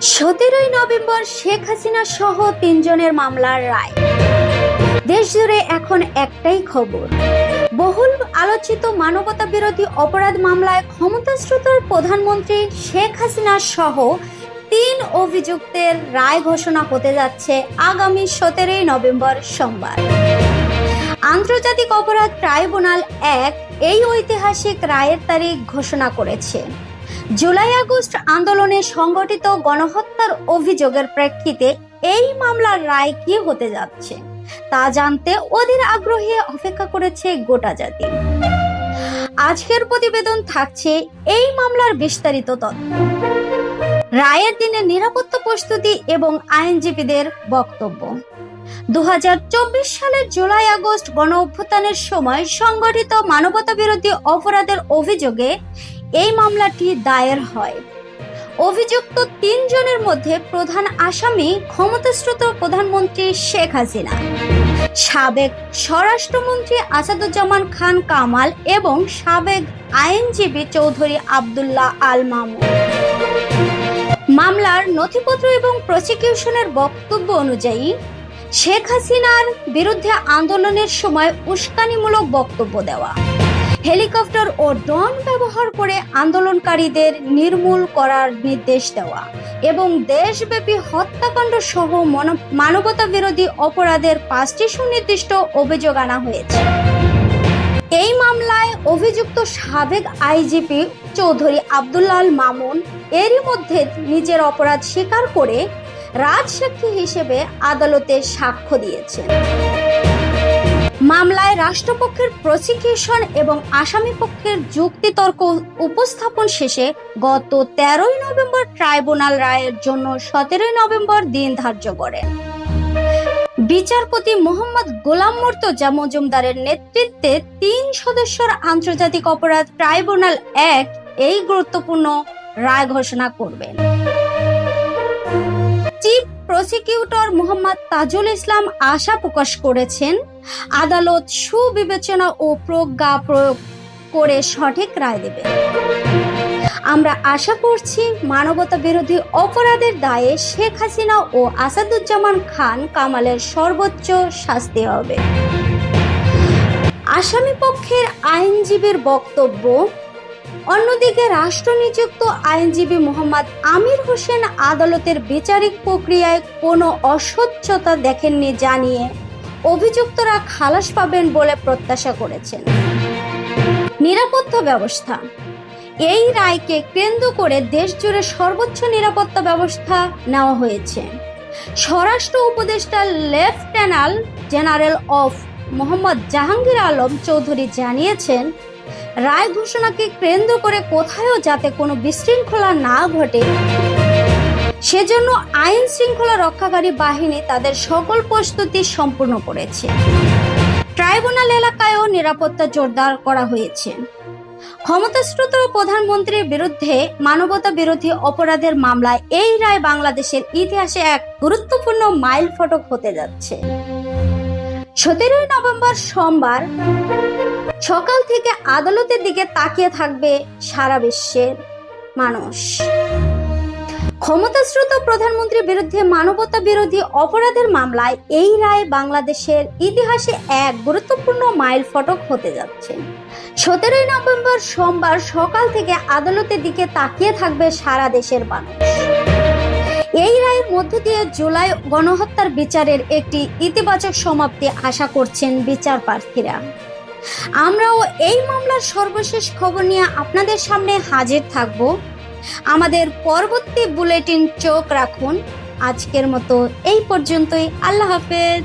সতেরোই নভেম্বর শেখ হাসিনা সহ তিনজনের মামলার রায়। দেশ জুড়ে এখন একটাই খবর। বহুল আলোচিত মানবতা বিরোধী অপরাধ মামলায় ক্ষমতাশ্রুতর প্রধানমন্ত্রী শেখ হাসিনা সহ তিন অভিযুক্তের রায় ঘোষণা হতে যাচ্ছে আগামী সতেরোই নভেম্বর সোমবার। আন্তর্জাতিক অপরাধ ট্রাইব্যুনাল এক এই ঐতিহাসিক রায়ের তারিখ ঘোষণা করেছে। জুলাই আগস্ট আন্দোলনে সংগঠিত গণহত্যার অভিযোগের প্রেক্ষিতে এই মামলার রায় কি হতে যাচ্ছে, তা জানতে অধীর আগ্রহে অপেক্ষা করেছে গোটা জাতি। আজকের প্রতিবেদন থাকছে এই মামলার বিস্তারিত তথ্য। রায়ের দিনে নিরাপত্তা প্রস্তুতি এবং আইনজীবীদের বক্তব্য। দু হাজার চব্বিশ সালের জুলাই আগস্ট গণ অভ্যুত্থানের সময় সংগঠিত মানবতা বিরোধী অপরাধের অভিযোগে এই মামলাটি দায়ের হয়। অভিযুক্ত তিনজনের মধ্যে প্রধান আসামি ক্ষমতাশ্রুত প্রধানমন্ত্রী শেখ হাসিনা, সাবেক স্বরাষ্ট্রমন্ত্রী আসাদুজ্জামান খান কামাল এবং সাবেক আইনজীবী চৌধুরী আব্দুল্লাহ আল মামুন। মামলার নথিপত্র এবং প্রসিকিউশনের বক্তব্য অনুযায়ী, শেখ হাসিনার বিরুদ্ধে আন্দোলনের সময় উস্কানিমূলক বক্তব্য দেওয়া। হেলিকপ্টার ও ড্রোন ব্যবহার করে আন্দোলনকারীদের নির্মূল করার নির্দেশ দেওয়া এবং দেশব্যাপী হত্যাকাণ্ড সহ মন- মানবতা বিরোধী অপরাধের পাঁচটি সুনির্দিষ্ট অভিযোগ আনা হয়েছে। এই মামলায় অভিযুক্ত সাবেক আইজিপি চৌধুরী আব্দুল্লাল মামুন এরই মধ্যে নিজের অপরাধ স্বীকার করে রাজসাক্ষী হিসেবে আদালতে সাক্ষ্য দিয়েছেন। মামলায় রাষ্ট্রপক্ষের প্রসিকিউশন এবং আসামি পক্ষের যুক্তিতর্ক উপস্থাপন শেষে গত তেরোই নভেম্বর ট্রাইব্যুনাল রায়ের জন্য সতেরোই নভেম্বর দিন ধার্য করেন। বিচারপতি মোহাম্মদ গোলাম মর্তজা মজুমদারের নেতৃত্বে তিন সদস্যর আন্তর্জাতিক অপরাধ ট্রাইব্যুনাল এক এই গুরুত্বপূর্ণ রায় ঘোষণা করবেন। চিফ প্রসিকিউটর মোহাম্মদ তাজুল ইসলাম আশা প্রকাশ করেছেন আদালত সুবিবেচনা ও প্রজ্ঞা প্রয়োগ করে সঠিক রায় দেবে। আমরা আশা করছি মানবতা বিরোধী অপরাধের দায়ে শেখ হাসিনা ও আসাদুজ্জামান খান কামালের সর্বোচ্চ শাস্তি হবে। আসামি পক্ষের আইনজীবীর বক্তব্য, অন্যদিকে রাষ্ট্র নিযুক্ত আইনজীবী মোহাম্মদ আমির হোসেন আদালতের বিচারিক প্রক্রিয়ায় কোনো অস্বচ্ছতা দেখেননি জানিয়ে অভিযুক্তরা খালাস পাবেন বলে প্রত্যাশা করেছেন। নিরাপত্তা ব্যবস্থা। এই রায়কে কেন্দ্র করে দেশ জুড়ে সর্বোচ্চ নিরাপত্তা ব্যবস্থা নেওয়া হয়েছে। স্বরাষ্ট্র উপদেষ্টা লেফটেন্যান্ট জেনারেল অফ মোহাম্মদ জাহাঙ্গীর আলম চৌধুরী জানিয়েছেন, রায় ঘোষণাকে কেন্দ্র করে কোথায়ও যাতে কোনো বিশৃঙ্খলা না ঘটে সেজন্য আইন শৃঙ্খলা রক্ষাকারী বাহিনী তাদের সকল প্রস্তুতি সম্পূর্ণ করেছে। ট্রাইব্যুনাল এলাকায়ও নিরাপত্তা জোরদার করা হয়েছে। ক্ষমতাশ্রুত প্রধানমন্ত্রীর বিরুদ্ধে মানবতা বিরোধী অপরাধের মামলায় এই রায় বাংলাদেশের ইতিহাসে এক গুরুত্বপূর্ণ মাইল ফটক হতে যাচ্ছে। সতেরোই নভেম্বর সোমবার সকাল থেকে আদালতের দিকে তাকিয়ে থাকবে সারা বিশ্বের মানুষ। ক্ষমতাশ্রুত প্রধানমন্ত্রীর বিরুদ্ধে মানবতা বিরোধী অপরাধের মামলায় এই রায় বাংলাদেশের ইতিহাসে এক গুরুত্বপূর্ণ মাইল ফটক হতে যাচ্ছে। সতেরোই নভেম্বর সোমবার সকাল থেকে আদালতের দিকে তাকিয়ে থাকবে সারা দেশের মানুষ। এই রায়ের মধ্য দিয়ে জুলাই গণহত্যার বিচারের একটি ইতিবাচক সমাপ্তি আশা করছেন বিচার প্রার্থীরা আমরাও এই মামলার সর্বশেষ খবর নিয়ে আপনাদের সামনে হাজির থাকব। আমাদের পরবর্তী বুলেটিন চোখ রাখুন। আজকের মতো এই পর্যন্তই। আল্লাহ হাফেজ।